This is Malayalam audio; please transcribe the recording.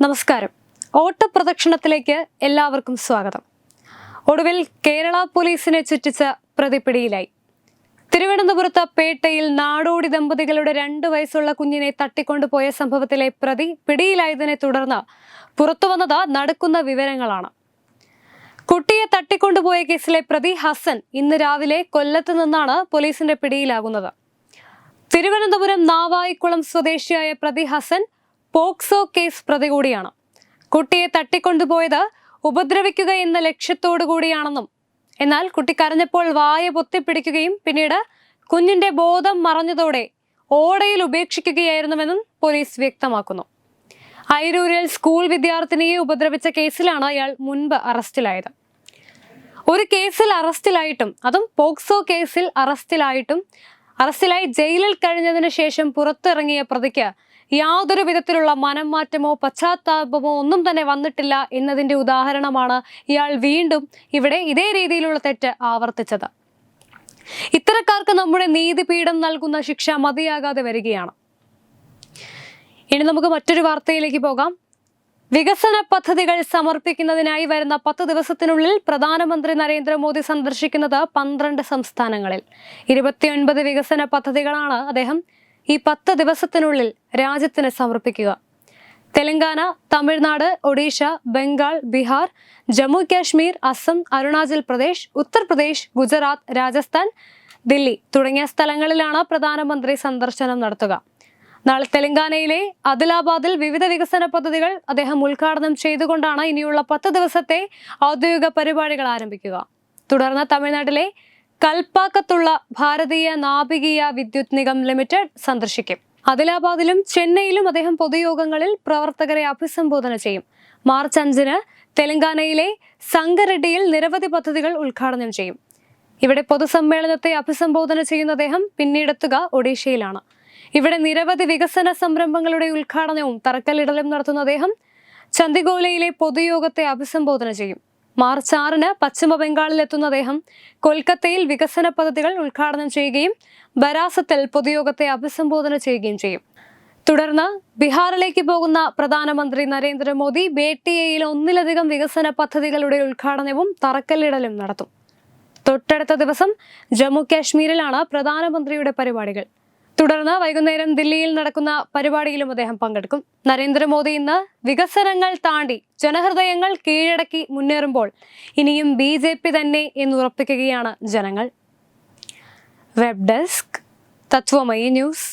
നമസ്കാരം. ഓട്ടപ്രദക്ഷിണത്തിലേക്ക് എല്ലാവർക്കും സ്വാഗതം. ഒടുവിൽ കേരള പോലീസിനെ ചുറ്റിച്ച പ്രതിപിടിയിലായി. തിരുവനന്തപുരത്ത് പേട്ടയിൽ നാടോടി ദമ്പതികളുടെ രണ്ട് വയസ്സുള്ള കുഞ്ഞിനെ തട്ടിക്കൊണ്ടുപോയ സംഭവത്തിലെ പ്രതി പിടിയിലായതിനെ തുടർന്ന് പുറത്തുവന്നത് നടക്കുന്ന വിവരങ്ങളാണ്. കുട്ടിയെ തട്ടിക്കൊണ്ടുപോയ കേസിലെ പ്രതി ഹസൻ ഇന്ന് രാവിലെ കൊല്ലത്ത് നിന്നാണ് പോലീസിന്റെ പിടിയിലാകുന്നത്. തിരുവനന്തപുരം നാവായിക്കുളം സ്വദേശിയായ പ്രതി ഹസൻ പോക്സോ കേസ് പ്രതി കൂടിയാണ് കുട്ടിയെ തട്ടിക്കൊണ്ടുപോയത് ഉപദ്രവിക്കുക എന്ന ലക്ഷ്യത്തോടു കൂടിയാണെന്നും എന്നാൽ കുട്ടി കരഞ്ഞപ്പോൾ വായ പൊത്തിപ്പിടിക്കുകയും പിന്നീട് കുഞ്ഞിന്റെ ബോധം മറഞ്ഞതോടെ ഓടയിൽ ഉപേക്ഷിക്കുകയായിരുന്നുവെന്നും പോലീസ് വ്യക്തമാക്കുന്നു. ഐരൂരിൽ സ്കൂൾ വിദ്യാർത്ഥിനിയെ ഉപദ്രവിച്ച കേസിലാണ് അയാൾ മുൻപ് അറസ്റ്റിലായത്. ഒരു കേസിൽ അറസ്റ്റിലായിട്ടും അതും പോക്സോ കേസിൽ അറസ്റ്റിലായിട്ടും അറസ്റ്റിലായി ജയിലിൽ കഴിഞ്ഞതിന് ശേഷം പുറത്തിറങ്ങിയ പ്രതിക്ക് യാതൊരു വിധത്തിലുള്ള മനം മാറ്റമോ പശ്ചാത്താപമോ ഒന്നും തന്നെ വന്നിട്ടില്ല എന്നതിന്റെ ഉദാഹരണമാണ് ഇയാൾ വീണ്ടും ഇവിടെ ഇതേ രീതിയിലുള്ള തെറ്റ് ആവർത്തിച്ചത്. ഇത്തരക്കാർക്ക് നമ്മുടെ നീതിപീഠം നൽകുന്ന ശിക്ഷ മതിയാകാതെ വരികയാണ്. ഇനി നമുക്ക് മറ്റൊരു വാർത്തയിലേക്ക് പോകാം. വികസന പദ്ധതികൾ സമർപ്പിക്കുന്നതിനായി വരുന്ന പത്ത് ദിവസത്തിനുള്ളിൽ പ്രധാനമന്ത്രി നരേന്ദ്രമോദി സന്ദർശിക്കുന്നത് പന്ത്രണ്ട് സംസ്ഥാനങ്ങളിൽ. ഇരുപത്തിയൊൻപത് വികസന പദ്ധതികളാണ് അദ്ദേഹം ഈ പത്ത് ദിവസത്തിനുള്ളിൽ രാജ്യത്തിന് സമർപ്പിക്കുക. തെലങ്കാന തമിഴ്നാട് ഒഡീഷ ബംഗാൾ ബീഹാർ ജമ്മു കാശ്മീർ അസം അരുണാചൽ പ്രദേശ് ഉത്തർപ്രദേശ് ഗുജറാത്ത് രാജസ്ഥാൻ ദില്ലി തുടങ്ങിയ സ്ഥലങ്ങളിലാണ് പ്രധാനമന്ത്രി സന്ദർശനം നടത്തുക. നാളെ തെലങ്കാനയിലെ അദിലാബാദിൽ വിവിധ വികസന പദ്ധതികൾ അദ്ദേഹം ഉദ്ഘാടനം ചെയ്തുകൊണ്ടാണ് ഇനിയുള്ള പത്ത് ദിവസത്തെ ഔദ്യോഗിക പരിപാടികൾ ആരംഭിക്കുക. തുടർന്ന് തമിഴ്നാട്ടിലെ കൽപ്പാക്കത്തുള്ള ഭാരതീയ നാവികീയ വിദ്യുത് നിഗം ലിമിറ്റഡ് സന്ദർശിക്കും. അദിലാബാദിലും ചെന്നൈയിലും അദ്ദേഹം പൊതുയോഗങ്ങളിൽ പ്രവർത്തകരെ അഭിസംബോധന ചെയ്യും. മാർച്ച് അഞ്ചിന് തെലങ്കാനയിലെ സംഗറെഡ്ഡിയിൽ നിരവധി പദ്ധതികൾ ഉദ്ഘാടനം ചെയ്യും. ഇവിടെ പൊതുസമ്മേളനത്തെ അഭിസംബോധന ചെയ്യുന്ന അദ്ദേഹം പിന്നീടെത്തുക ഒഡീഷയിലാണ്. ഇവിടെ നിരവധി വികസന സംരംഭങ്ങളുടെ ഉദ്ഘാടനവും തറക്കല്ലിടലും നടത്തുന്ന അദ്ദേഹം ചന്ദിഗോലയിലെ പൊതുയോഗത്തെ അഭിസംബോധന ചെയ്യും. മാർച്ച് ആറിന് പശ്ചിമ ബംഗാളിൽ എത്തുന്ന അദ്ദേഹം കൊൽക്കത്തയിൽ വികസന പദ്ധതികൾ ഉദ്ഘാടനം ചെയ്യുകയും ബരാസത്തിൽ പൊതുയോഗത്തെ അഭിസംബോധന ചെയ്യുകയും ചെയ്യും. തുടർന്ന് ബീഹാറിലേക്ക് പോകുന്ന പ്രധാനമന്ത്രി നരേന്ദ്രമോദി ബേട്ടിയയിൽ ഒന്നിലധികം വികസന പദ്ധതികളുടെ ഉദ്ഘാടനവും തറക്കല്ലിടലും നടത്തും. തൊട്ടടുത്ത ദിവസം ജമ്മു കാശ്മീരിലാണ് പ്രധാനമന്ത്രിയുടെ പരിപാടികൾ. തുടർന്ന് വൈകുന്നേരം ദില്ലിയിൽ നടക്കുന്ന പരിപാടിയിലും അദ്ദേഹം പങ്കെടുക്കും. നരേന്ദ്രമോദി ഇന്ന് വികസനങ്ങൾ താണ്ടി ജനഹൃദയങ്ങൾ കീഴടക്കി മുന്നേറുമ്പോൾ ഇനിയും ബി ജെ പി തന്നെ എന്നുറപ്പിക്കുകയാണ് ജനങ്ങൾ. Web desk Tatwamayi news.